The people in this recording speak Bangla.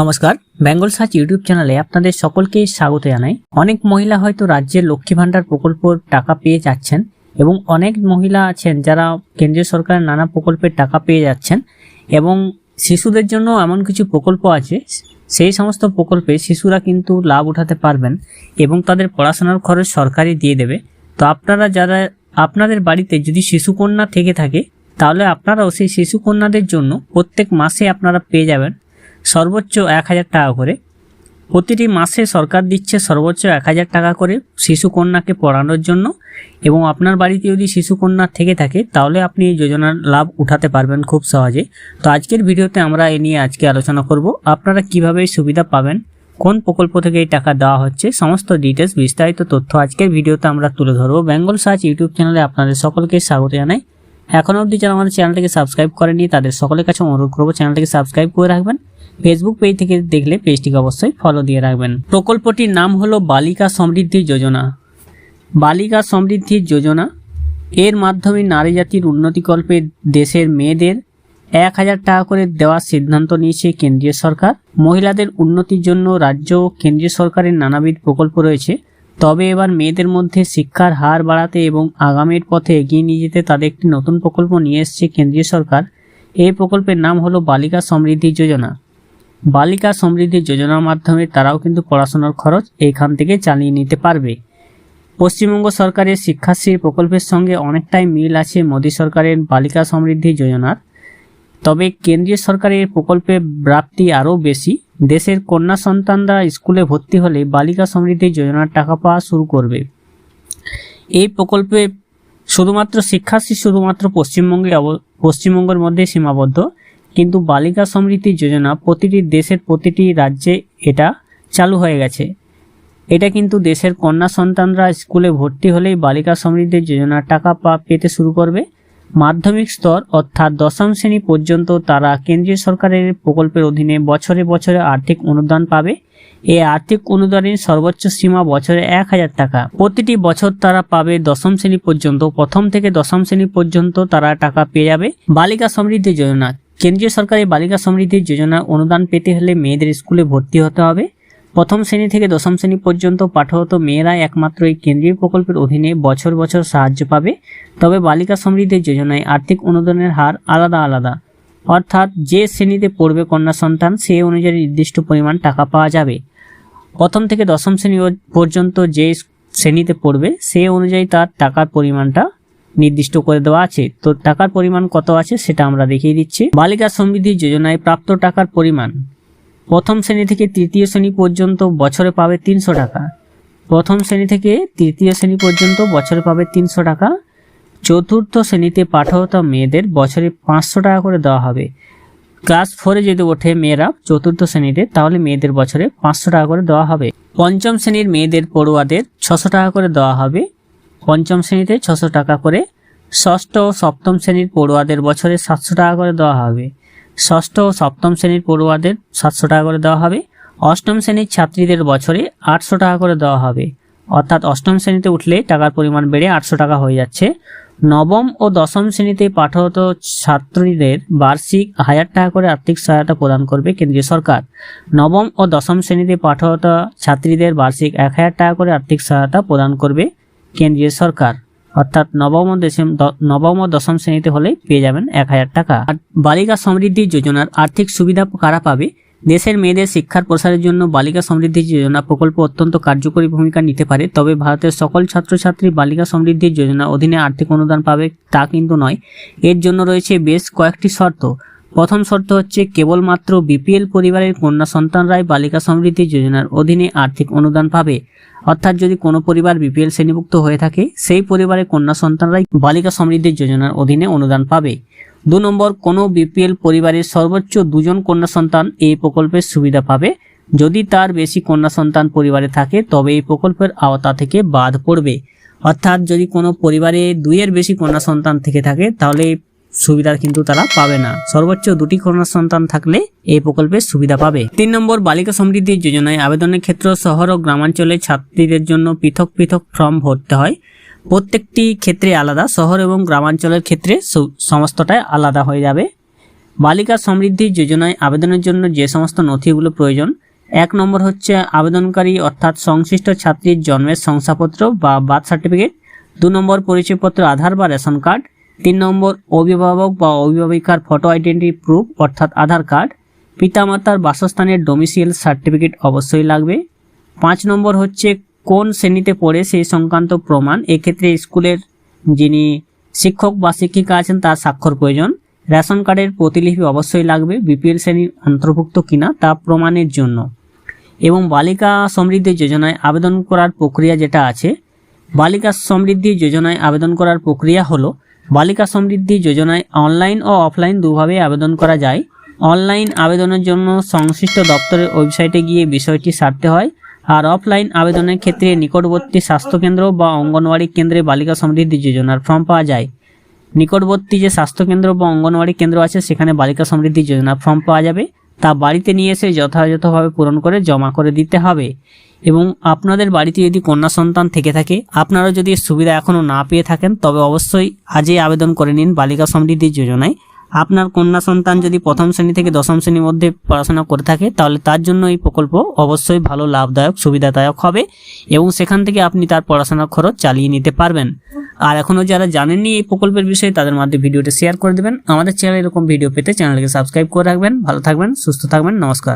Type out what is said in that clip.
নমস্কার, বেঙ্গল সার্চ ইউটিউব চ্যানেলে আপনাদের সকলকে স্বাগত জানাই। অনেক মহিলা হয়তো রাজ্যের লক্ষ্মী ভাণ্ডার প্রকল্পর টাকা পেয়ে যাচ্ছেন এবং অনেক মহিলা আছেন যারা কেন্দ্রীয় সরকারের নানা প্রকল্পের টাকা পেয়ে যাচ্ছেন এবং শিশুদের জন্য এমন কিছু প্রকল্প আছে। সেই সমস্ত প্রকল্পে শিশুরা কিন্তু লাভ উঠাতে পারবেন এবং তাদের পড়াশোনার খরচ সরকারই দিয়ে দেবে। তো আপনারা যারা, আপনাদের বাড়িতে যদি শিশুকন্যা থেকে থাকে, তাহলে আপনারাও সেই শিশুকন্যাদের জন্য প্রত্যেক মাসে আপনারা পেয়ে যাবেন সর্বোচ্চ এক হাজার টাকা করে। প্রতিটি মাসে সরকার দিচ্ছে সর্বোচ্চ এক হাজার টাকা করে শিশু কন্যাকে পড়ানোর জন্য এবং আপনার বাড়িতে যদি শিশু কন্যা থেকে থাকে, তাহলে আপনি এই যোজনার লাভ উঠাতে পারবেন খুব সহজে। তো আজকের ভিডিওতে আমরা এ নিয়ে আজকে আলোচনা করব, আপনারা কীভাবে সুবিধা পাবেন, কোন প্রকল্প থেকে এই টাকা দেওয়া হচ্ছে, সমস্ত ডিটেলস বিস্তারিত তথ্য আজকের ভিডিওতে আমরা তুলে ধরবো। বেঙ্গল সার্চ ইউটিউব চ্যানেলে আপনাদের সকলকে স্বাগত জানাই। এখনও অবধি যারা আমাদের চ্যানেলটিকে সাবস্ক্রাইব করেনি তাদের সকলের কাছে অনুরোধ করব চ্যানেলটিকে সাবস্ক্রাইব করে রাখবেন। ফেসবুক পেজ থেকে দেখলে পেজটিকে অবশ্যই ফলো দিয়ে রাখবেন। প্রকল্পটির নাম হলো বালিকা সমৃদ্ধি যোজনা। বালিকা সমৃদ্ধি যোজনা এর মাধ্যমে নারী জাতির উন্নতিকল্পে দেশের মেয়েদের এক হাজার টাকা করে দেওয়ার সিদ্ধান্ত নিয়েছে কেন্দ্রীয় সরকার। মহিলাদের উন্নতির জন্য রাজ্য ও কেন্দ্রীয় সরকারের নানাবিধ প্রকল্প রয়েছে। তবে এবার মেয়েদের মধ্যে শিক্ষার হার বাড়াতে এবং আগামীর পথে এগিয়ে নিয়ে যেতে তাদের একটি নতুন প্রকল্প নিয়ে এসেছে কেন্দ্রীয় সরকার। এই প্রকল্পের নাম হলো বালিকা সমৃদ্ধি যোজনা। বালিকা সমৃদ্ধি যোজনার মাধ্যমে তারাও কিন্তু পড়াশোনার খরচ এইখান থেকে চালিয়ে নিতে পারবে। পশ্চিমবঙ্গ সরকারের শিক্ষাশ্রী প্রকল্পের সঙ্গে অনেকটাই মিল আছে মোদী সরকারের বালিকা সমৃদ্ধি যোজনার। তবে কেন্দ্রীয় সরকারের প্রকল্পে ব্যাপ্তি আরও বেশি। দেশের কন্যা সন্তানরা স্কুলে ভর্তি হলে বালিকা সমৃদ্ধি যোজনার টাকা পাওয়া শুরু করবে। এই প্রকল্পে শুধুমাত্র শিক্ষাশ্রী শুধুমাত্র পশ্চিমবঙ্গে পশ্চিমবঙ্গের মধ্যে সীমাবদ্ধ। কিন্তু বালিকা সমৃদ্ধি যোজনা প্রতিটি দেশের প্রতিটি রাজ্যে এটা চালু হয়ে গেছে। এটা কিন্তু দেশের কন্যা সন্তানরা স্কুলে ভর্তি হলেই বালিকা সমৃদ্ধি যোজনার টাকা পা পেতে শুরু করবে। মাধ্যমিক স্তর অর্থাৎ দশম শ্রেণি পর্যন্ত তারা কেন্দ্রীয় সরকারের প্রকল্পের অধীনে বছরে বছরে আর্থিক অনুদান পাবে। এই আর্থিক অনুদানের সর্বোচ্চ সীমা বছরে এক হাজার টাকা। প্রতিটি বছর তারা পাবে দশম শ্রেণি পর্যন্ত, প্রথম থেকে দশম শ্রেণি পর্যন্ত তারা টাকা পেয়ে যাবে। বালিকা সমৃদ্ধি যোজনা কেন্দ্রীয় সরকারের বালিকা সমৃদ্ধি যোজনা অনুদান পেতে হলে মেয়েদের স্কুলে ভর্তি হতে হবে। প্রথম শ্রেণি থেকে দশম শ্রেণি পর্যন্ত পাঠরত মেয়েরা একমাত্র এই কেন্দ্রীয় প্রকল্পের অধীনে বছর বছর সাহায্য পাবে। তবে বালিকা সমৃদ্ধি যোজনায় আর্থিক অনুদানের হার আলাদা আলাদা। অর্থাৎ যে শ্রেণীতে পড়বে কন্যা সন্তান, সে অনুযায়ী নির্দিষ্ট পরিমাণ টাকা পাওয়া যাবে। প্রথম থেকে দশম শ্রেণি পর্যন্ত যে শ্রেণীতে পড়বে, সে অনুযায়ী তার টাকার পরিমাণটা নির্দিষ্ট করে দেওয়া আছে। তো টাকার পরিমাণ কত আছে সেটা আমরা দেখিয়ে দিচ্ছি। বালিকা সমৃদ্ধি যোজনায় প্রাপ্ত টাকার পরিমাণ। প্রথম শ্রেণি থেকে তৃতীয় শ্রেণি পর্যন্ত বছরে পাবে তিনশো টাকা। প্রথম শ্রেণি থেকে তৃতীয় শ্রেণি পর্যন্ত বছরে পাবে তিনশো টাকা। চতুর্থ শ্রেণীতে পাঠরত মেয়েদের বছরে পাঁচশো টাকা করে দেওয়া হবে। ক্লাস ফোরে যদি ওঠে মেয়েরা চতুর্থ শ্রেণীতে, তাহলে মেয়েদের বছরে পাঁচশো টাকা করে দেওয়া হবে। পঞ্চম শ্রেণির মেয়েদের পড়ুয়াদের ছশো টাকা করে দেওয়া হবে। পঞ্চম শ্রেণীতে ছশো টাকা করে। ষষ্ঠ ও সপ্তম শ্রেণির পড়ুয়াদের বছরে সাতশো টাকা করে দেওয়া হবে। ষষ্ঠ ও সপ্তম শ্রেণির পড়ুয়াদের সাতশো টাকা করে দেওয়া হবে। অষ্টম শ্রেণির ছাত্রীদের বছরে আটশো টাকা করে দেওয়া হবে। অর্থাৎ অষ্টম শ্রেণীতে উঠলে টাকার পরিমাণ বেড়ে আটশো টাকা হয়ে যাচ্ছে। নবম ও দশম শ্রেণীতে পাঠরত ছাত্রীদের বার্ষিক হাজার টাকা করে আর্থিক সহায়তা প্রদান করবে কেন্দ্রীয় সরকার। নবম ও দশম শ্রেণীতে পাঠরত ছাত্রীদের বার্ষিক এক হাজার টাকা করে আর্থিক সহায়তা প্রদান করবে কেন্দ্রীয় সরকার। অর্থাৎ নবম দশম নবম ও দশম শ্রেণীতে হলে পেয়ে যাবেন এক হাজার টাকা। আর বালিকা সমৃদ্ধি যোজনার আর্থিক সুবিধা কারা পাবে? দেশের মেয়েদের শিক্ষার প্রসারের জন্য বালিকা সমৃদ্ধি যোজনা প্রকল্প অত্যন্ত কার্যকরী ভূমিকা নিতে পারে, তবে ভারতের সকল ছাত্রছাত্রী বালিকা সমৃদ্ধি যোজনা অধীনে আর্থিক অনুদান পাবে তা কিন্তু নয়। এর জন্য রয়েছে বেশ কয়েকটি শর্ত। প্রথম শর্ত হচ্ছে কেবলমাত্র বিপিএল পরিবারের কন্যা সন্তানরাই বালিকা সমৃদ্ধি যোজনার অধীনে আর্থিক অনুদান পাবে। অর্থাৎ যদি কোনো পরিবার বিপিএল শ্রেণীভুক্ত হয়ে থাকে, সেই পরিবারের কন্যা সন্তানরাই বালিকা সমৃদ্ধি যোজনার অধীনে অনুদান পাবে। দু নম্বর, কোনো বিপিএল পরিবারের সর্বোচ্চ দুজন কন্যা সন্তান এই প্রকল্পের সুবিধা পাবে। যদি তার বেশি কন্যা সন্তান পরিবারে থাকে, তবে এই প্রকল্পের আওতা থেকে বাদ পড়বে। অর্থাৎ যদি কোনো পরিবারে দুইয়ের বেশি কন্যা সন্তান থেকে থাকে, তাহলে সুবিধা কিন্তু তারা পাবে না। সর্বোচ্চ দুটি কন্যা সন্তান থাকলে এই প্রকল্পের সুবিধা পাবে। তিন নম্বর, বালিকা সমৃদ্ধি যোজনায় আবেদনের ক্ষেত্রে শহর ও গ্রামাঞ্চলে ছাত্রীদের জন্য পৃথক পৃথক ফর্ম ভরতে হয়। প্রত্যেকটি ক্ষেত্রে আলাদা, শহর এবং গ্রামাঞ্চলের ক্ষেত্রে সমস্তটাই আলাদা হয়ে যাবে। বালিকা সমৃদ্ধি যোজনায় আবেদনের জন্য যে সমস্ত নথিগুলো প্রয়োজন, এক নম্বর হচ্ছে আবেদনকারী অর্থাৎ সংশ্লিষ্ট ছাত্রীর জন্মের শংসাপত্র বা বার্থ সার্টিফিকেট, দু নম্বর পরিচয়পত্র, আধার বা রেশন কার্ড তিন নম্বর, অভিভাবক বা অভিভাবিকার ফটো আইডেন্টি প্রুফ অর্থাৎ আধার কার্ড পিতামাতার বাসস্থানের ডোমিসিয়াল সার্টিফিকেট অবশ্যই লাগবে। পাঁচ নম্বর হচ্ছে, কোন শ্রেণীতে পড়ে সেই সংক্রান্ত প্রমাণ? এক্ষেত্রে স্কুলের যিনি শিক্ষক বা শিক্ষিকা আছেন, তার স্বাক্ষর প্রয়োজন। রেশন কার্ডের প্রতিলিপি অবশ্যই লাগবে, বিপিএল শ্রেণির অন্তর্ভুক্ত কিনা তা প্রমাণের জন্য। এবং বালিকা সমৃদ্ধি যোজনায় আবেদন করার প্রক্রিয়া যেটা আছে, বালিকা সমৃদ্ধি যোজনায় আবেদন করার প্রক্রিয়া হলো বালিকা সমৃদ্ধি যোজনায় অনলাইন ও অফলাইন দুভাবে আবেদন করা যায়। অনলাইন আবেদনের জন্য সংশ্লিষ্ট দপ্তরের ওয়েবসাইটে গিয়ে বিষয়টি সারতে হয় আর অফলাইন আবেদনের ক্ষেত্রে নিকটবর্তী স্বাস্থ্যকেন্দ্র বা অঙ্গনওয়াড়ি কেন্দ্রে বালিকা সমৃদ্ধি যোজনার ফর্ম পাওয়া যায়। নিকটবর্তী যে স্বাস্থ্যকেন্দ্র বা অঙ্গনওয়াড়ি কেন্দ্র আছে, সেখানে বালিকা সমৃদ্ধি যোজনার ফর্ম পাওয়া যাবে। তা বাড়িতে নিয়ে এসে যথাযথভাবে পূরণ করে জমা করে দিতে হবে। এবং আপনাদের বাড়িতে যদি কন্যা সন্তান থেকে থাকে আপনারা যদি সুবিধা এখনও না পেয়ে থাকেন, তবে অবশ্যই আজই আবেদন করে নিন বালিকা সমৃদ্ধি যোজনায়। আপনার কন্যা সন্তান যদি প্রথম শ্রেণি থেকে দশম শ্রেণির মধ্যে পড়াশোনা করে থাকে, তাহলে তার জন্য এই প্রকল্প অবশ্যই ভালো, লাভদায়ক, সুবিধাদায়ক হবে এবং সেখান থেকে আপনি তার পড়াশোনার খরচ চালিয়ে নিতে পারবেন। আর এখনও যারা জানেননি এই প্রকল্পের বিষয়ে, তাদের মধ্যে ভিডিওটা শেয়ার করে দেবেন। আমাদের চ্যানেল এরকম ভিডিও পেতে চ্যানেলকে সাবস্ক্রাইব করে রাখবেন। ভালো থাকবেন, সুস্থ থাকবেন, নমস্কার।